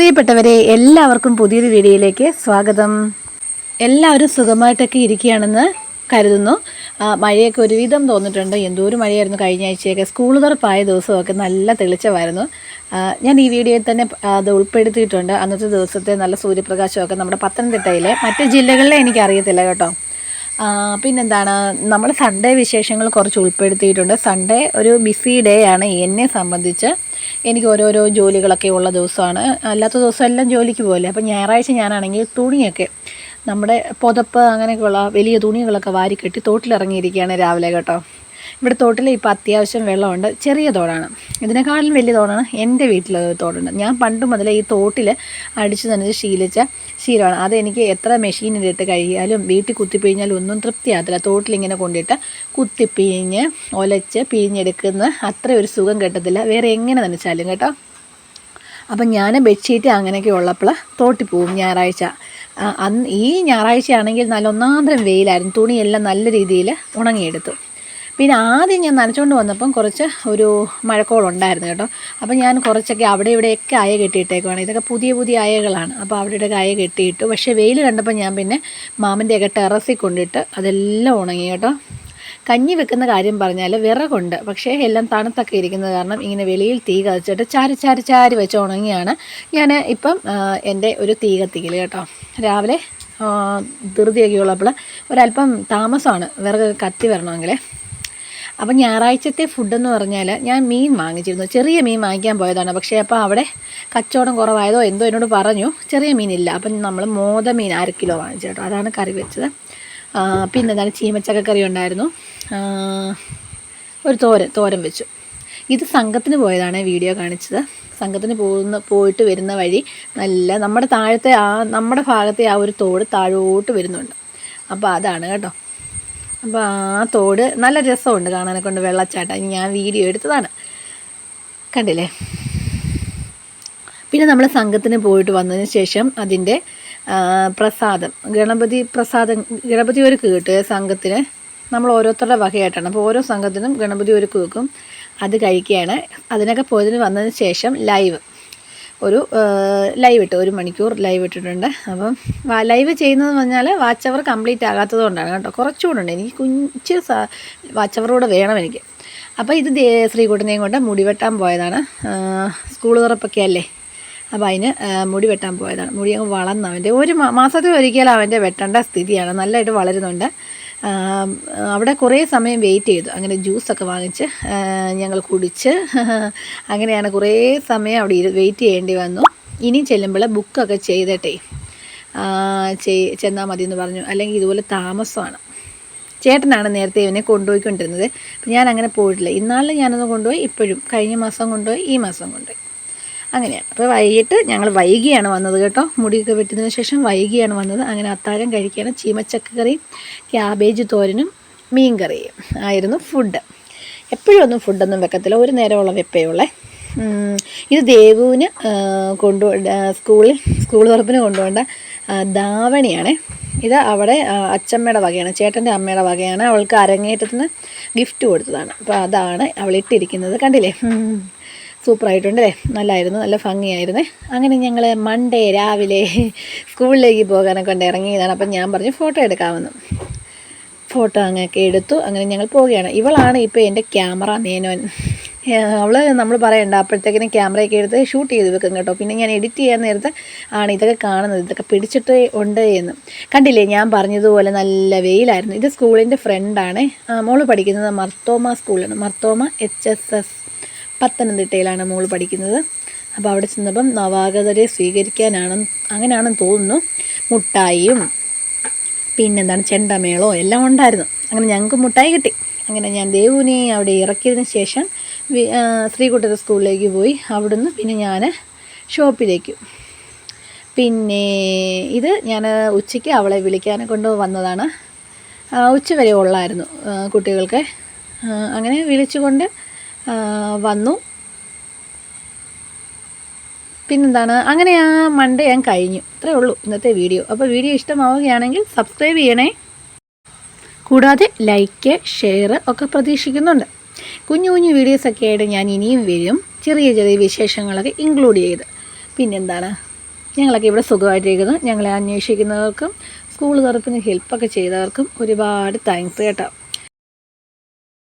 പ്രിയപ്പെട്ടവരെ എല്ലാവർക്കും പുതിയൊരു വീഡിയോയിലേക്ക് സ്വാഗതം. എല്ലാവരും സുഖമായിട്ടൊക്കെ ഇരിക്കുകയാണെന്ന് കരുതുന്നു. മഴയൊക്കെ ഒരുവിധം തോന്നിയിട്ടുണ്ട്. എന്തോ ഒരു മഴയായിരുന്നു കഴിഞ്ഞ ആഴ്ചയൊക്കെ. സ്കൂൾ തുറപ്പായ ദിവസമൊക്കെ നല്ല തെളിച്ചമായിരുന്നു. ഞാൻ ഈ വീഡിയോയിൽ തന്നെ അത് ഉൾപ്പെടുത്തിയിട്ടുണ്ട്. അന്നത്തെ ദിവസത്തെ നല്ല സൂര്യപ്രകാശമൊക്കെ നമ്മുടെ പത്തനംതിട്ടയിലെ മറ്റ് ജില്ലകളിലെ എനിക്കറിയത്തില്ല കേട്ടോ. പിന്നെന്താണ്? നമ്മൾ സൺഡേ വിശേഷങ്ങൾ കുറച്ച് ഉൾപ്പെടുത്തിയിട്ടുണ്ട്. സൺഡേ ഒരു ബിസി ഡേ ആണ്. എന്നെ സംബന്ധിച്ച് എനിക്ക് ഓരോരോ ജോലികളൊക്കെ ഉള്ള ദിവസമാണ്. അല്ലാത്ത ദിവസം എല്ലാം ജോലിക്ക് പോകില്ല അപ്പം ഞായറാഴ്ച ഞാനാണെങ്കിൽ തുണിയൊക്കെ നമ്മുടെ പുതപ്പ് അങ്ങനെയൊക്കെയുള്ള വലിയ തുണികളൊക്കെ വാരിക്കെട്ടി തോട്ടിലിറങ്ങിയിരിക്കുകയാണ് രാവിലെ കേട്ടോ. ഇവിടെ തോട്ടിൽ ഇപ്പോൾ അത്യാവശ്യം വെള്ളമുണ്ട്. ചെറിയ തോടാണ്. ഇതിനേക്കാളും വലിയ തോടാണ് എന്റെ വീട്ടിൽ തോടുണ്ട്. ഞാൻ പണ്ട് മുതലേ ഈ തോട്ടിൽ അടിച്ചു നനച്ച് ശീലിച്ച ശീലമാണ്. അതെനിക്ക് എത്ര മെഷീനിലിട്ട് കഴിയാലും വീട്ടിൽ കുത്തിപ്പിഴിഞ്ഞാലും ഒന്നും തൃപ്തിയാകത്തില്ല. തോട്ടിലിങ്ങനെ കൊണ്ടിട്ട് കുത്തിപ്പിഴിഞ്ഞ് ഒലച്ച് പിഴിഞ്ഞെടുക്കുന്ന അത്ര ഒരു സുഖം കിട്ടത്തില്ല. വേറെ എങ്ങനെ നനച്ചാലും കേട്ടോ. അപ്പം ഞാൻ ബെഡ്ഷീറ്റ് അങ്ങനെയൊക്കെ ഉള്ളപ്പോൾ തോട്ടി പോവും ഞായറാഴ്ച. അന്ന് ഈ ഞായറാഴ്ചയാണെങ്കിൽ നല്ല ഒന്നാന്തരം വെയിലായിരുന്നു. തുണിയെല്ലാം നല്ല രീതിയിൽ ഉണങ്ങിയെടുത്തു. പിന്നെ ആദ്യം ഞാൻ നനച്ചുകൊണ്ട് വന്നപ്പം കുറച്ച് ഒരു മഴക്കോളുണ്ടായിരുന്നു കേട്ടോ. അപ്പം ഞാൻ കുറച്ചൊക്കെ അവിടെ ഇവിടെയൊക്കെ അയ കെട്ടിയിട്ടേക്കുവാണ്. ഇതൊക്കെ പുതിയ പുതിയ അയകളാണ് അപ്പോൾ അവിടെയൊക്കെ അയ കെട്ടിയിട്ടു. പക്ഷേ വെയിൽ കണ്ടപ്പോൾ ഞാൻ പിന്നെ മാമന്റെയൊക്കെ ടെറസിൽ കൊണ്ടിട്ട് അതെല്ലാം ഉണങ്ങി കേട്ടോ. കഞ്ഞി വെക്കുന്ന കാര്യം പറഞ്ഞാൽ വിറകുണ്ട്. പക്ഷേ എല്ലാം തണുത്തൊക്കെ ഇരിക്കുന്നത് കാരണം ഇങ്ങനെ വെളിയിൽ തീ കത്തിച്ചിട്ട് ചാരി ചാരി ചാരി വെച്ച് ഉണങ്ങിയാണ്. ഞാൻ ഇപ്പം എന്റെ ഒരു തീ കത്തിക്കൽ കേട്ടോ. രാവിലെ ധൃതിയൊക്കെ ഉള്ളപ്പോൾ ഒരല്പം താമസമാണ് വിറക് കത്തി വരണമെങ്കിൽ അപ്പം ഞായറാഴ്ചത്തെ ഫുഡെന്ന് പറഞ്ഞാൽ ഞാൻ മീൻ വാങ്ങിച്ചിരുന്നു. ചെറിയ മീൻ വാങ്ങിക്കാൻ പോയതാണ്. പക്ഷേ അപ്പോൾ അവിടെ കച്ചവടം കുറവായതോ എന്തോ എന്നോട് പറഞ്ഞു. ചെറിയ മീനില്ല. അപ്പം നമ്മൾ മോത മീൻ അര കിലോ വാങ്ങിച്ചു കേട്ടോ. അതാണ് കറി വെച്ചത്. പിന്നെ എന്താണ്? ചീമച്ചക്കക്കറി ഉണ്ടായിരുന്നു. ഒരു തോരൻ തോരൻ വെച്ചു. ഇത് സംഘത്തിന് പോയതാണ് വീഡിയോ കാണിച്ചത്. സംഘത്തിന് പോകുന്ന പോയിട്ട് വരുന്ന വഴി നല്ല നമ്മുടെ താഴത്തെ ആ നമ്മുടെ ഭാഗത്തെ ആ ഒരു തോട് താഴോട്ട് വരുന്നുണ്ട്. അപ്പോൾ അതാണ് കേട്ടോ. അപ്പോൾ ആ തോട് നല്ല രസമുണ്ട് കാണാനെ കൊണ്ട് വെള്ളച്ചാട്ടം. ഞാൻ വീഡിയോ എടുത്തതാണ്. കണ്ടില്ലേ? പിന്നെ നമ്മൾ സംഘത്തിന് പോയിട്ട് വന്നതിന് ശേഷം അതിന്റെ പ്രസാദം. ഗണപതി പ്രസാദം ഗണപതി ഒരുക്ക് കിട്ടുക സംഘത്തിന് നമ്മൾ ഓരോരുത്തരുടെ വകയായിട്ടാണ്. അപ്പോൾ ഓരോ സംഘത്തിനും ഗണപതി ഒരുക്ക് വെക്കും അത് കഴിക്കുകയാണ്. അതിനൊക്കെ പോയതിന് വന്നതിന് ശേഷം ലൈവ്. ഒരു ലൈവ് ഇട്ട്. ഒരു മണിക്കൂർ ലൈവ് ഇട്ടിട്ടുണ്ട്. അപ്പം ലൈവ് ചെയ്യുന്നതെന്ന് പറഞ്ഞാൽ വാച്ച് അവർ കംപ്ലീറ്റ് ആകാത്തത് കൊണ്ടാണ് കേട്ടോ. കുറച്ചുകൂടെ ഉണ്ട്. എനിക്ക് കുഞ്ച് വാച്ച് അവർ കൂടെ വേണം എനിക്ക്. അപ്പോൾ ഇത് ശ്രീകുട്ടനെയും കൊണ്ട് മുടി വെട്ടാൻ പോയതാണ്. സ്കൂൾ തുറപ്പൊക്കെ അല്ലേ? അപ്പോൾ അതിന് മുടി വെട്ടാൻ പോയതാണ്. മുടി അങ്ങ് വളർന്നു അവന്റെ ഒരു മാസത്തിൽ ഒരിക്കലും അവന്റെ വെട്ടേണ്ട സ്ഥിതിയാണ്. നല്ലതായിട്ട് വളരുന്നുണ്ട്. അവിടെ കുറേ സമയം വെയിറ്റ് ചെയ്തു. അങ്ങനെ ജ്യൂസൊക്കെ വാങ്ങിച്ച് ഞങ്ങൾ കുടിച്ച്. അങ്ങനെയാണ് കുറേ സമയം അവിടെ വെയിറ്റ് ചെയ്യേണ്ടി വന്നു. ഇനി ചെല്ലുമ്പോൾ ബുക്കൊക്കെ ചെയ്തിട്ടേ ചെയ് ചെന്നാൽ മതി എന്ന് പറഞ്ഞു. അല്ലെങ്കിൽ ഇതുപോലെ താമസമാണ്. ചേട്ടനാണ് നേരത്തെ ഇവനെ കൊണ്ടുപോയിക്കൊണ്ടിരുന്നത്. ഞാൻ അങ്ങനെ പോയിട്ടില്ല. ഇന്നാളിൽ ഞാനൊന്ന് കൊണ്ടുപോയി ഇപ്പോഴും. കഴിഞ്ഞ മാസം കൊണ്ടുപോയി ഈ മാസം കൊണ്ടുപോയി. അങ്ങനെയാണ്. അപ്പോൾ വൈകിട്ട് ഞങ്ങൾ വൈകിയാണ് വന്നത് കേട്ടോ. മുടിയൊക്കെ വെട്ടിയതിന് ശേഷം വൈകിയാണ് വന്നത്. അങ്ങനെ അത്താഴം കഴിക്കുകയാണ് ചീമച്ചക്കറിയും ക്യാബേജ് തോരനും മീൻ കറിയും ആയിരുന്നു ഫുഡ് എപ്പോഴും ഒന്നും ഫുഡൊന്നും വെക്കത്തില്ല. ഒരു നേരമുള്ള വെപ്പേ ഇത് ദേവുവിന് കൊണ്ടു സ്കൂളിൽ സ്കൂൾ തുറപ്പിന് കൊണ്ടുപോകേണ്ട ധാവണിയാണേ. ഇത് അവിടെ അച്ചമ്മയുടെ വകയാണ് ചേട്ടന്റെ അമ്മയുടെ വകയാണ്. അവൾക്ക് അരങ്ങേറ്റത്തിന് ഗിഫ്റ്റ് കൊടുത്തതാണ്. അപ്പോൾ അതാണ് അവൾ ഇട്ടിരിക്കുന്നത്. കണ്ടില്ലേ. സൂപ്പറായിട്ടുണ്ട് അല്ലേ? നല്ലായിരുന്നു നല്ല ഭംഗിയായിരുന്നേ. അങ്ങനെ ഞങ്ങൾ മൺഡേ രാവിലെ സ്കൂളിലേക്ക് പോകാനൊക്കെ കൊണ്ട് ഇറങ്ങിയതാണ്. അപ്പം ഞാൻ പറഞ്ഞു ഫോട്ടോ എടുക്കാമെന്ന്. ഫോട്ടോ അങ്ങനെയൊക്കെ എടുത്തു. അങ്ങനെ ഞങ്ങൾ പോവുകയാണ്. ഇവളാണ് ഇപ്പോൾ എന്റെ ക്യാമറ മേനോൻ. അവൾ നമ്മൾ പറയണ്ട അപ്പോഴത്തേക്കിനും ക്യാമറയൊക്കെ എടുത്ത് ഷൂട്ട് ചെയ്ത് വെക്കും കേട്ടോ. പിന്നെ ഞാൻ എഡിറ്റ് ചെയ്യാൻ നേരത്തെ ആണ് ഇതൊക്കെ കാണുന്നത് ഇതൊക്കെ പിടിച്ചിട്ട് ഉണ്ട് എന്ന്. കണ്ടില്ലേ ഞാൻ പറഞ്ഞതുപോലെ നല്ല വെയിലായിരുന്നു. ഇത് സ്കൂളിന്റെ ഫ്രണ്ടാണ് മോൾ പഠിക്കുന്നത് മർത്തോമ സ്കൂളിലാണ്. മർത്തോമ എച്ച് എസ് എസ് പത്തനംതിട്ടയിലാണ് മോൾ പഠിക്കുന്നത്. അപ്പോൾ അവിടെ ചെന്നപ്പം നവാഗതരെ സ്വീകരിക്കാനാണ് അങ്ങനെയാണെന്ന് തോന്നുന്നു. മുട്ടായിയും പിന്നെന്താണ് ചെണ്ടമേളോ എല്ലാം ഉണ്ടായിരുന്നു. അങ്ങനെ ഞങ്ങൾക്ക് മുട്ടായി കിട്ടി. അങ്ങനെ ഞാൻ ദേവുവിനെ അവിടെ ഇറക്കിയതിന് ശേഷം ശ്രീകുട്ടത്തെ സ്കൂളിലേക്ക് പോയി. അവിടുന്ന് പിന്നെ ഞാൻ ഷോപ്പിലേക്ക്. പിന്നെ ഇത് ഞാൻ ഉച്ചയ്ക്ക് അവളെ വിളിക്കാനെ കൊണ്ട് വന്നതാണ്. ഉച്ച വരെ ഉള്ളായിരുന്നു കുട്ടികൾക്ക്. അങ്ങനെ വിളിച്ചുകൊണ്ട് വന്നു. പിന്നെന്താണ്? അങ്ങനെ ആ മൺഡേ ഞാൻ കഴിഞ്ഞു. ഇത്രേ ഉള്ളൂ ഇന്നത്തെ വീഡിയോ. അപ്പോൾ വീഡിയോ ഇഷ്ടമാവുകയാണെങ്കിൽ സബ്സ്ക്രൈബ് ചെയ്യണേ. കൂടാതെ ലൈക്ക് ഷെയർ ഒക്കെ പ്രതീക്ഷിക്കുന്നുണ്ട്. കുഞ്ഞു കുഞ്ഞു വീഡിയോസൊക്കെ ആയിട്ട് ഞാൻ ഇനിയും വരും. ചെറിയ ചെറിയ വിശേഷങ്ങളൊക്കെ ഇൻക്ലൂഡ് ചെയ്ത്. പിന്നെന്താണ്? ഞങ്ങളൊക്കെ ഇവിടെ സുഖമായിട്ടിരിക്കുന്നു. ഞങ്ങളെ അന്വേഷിക്കുന്നവർക്കും സ്കൂൾ തുറപ്പിന് ഹെൽപ്പൊക്കെ ചെയ്തവർക്കും ഒരുപാട് താങ്ക്സ് കേട്ടോ.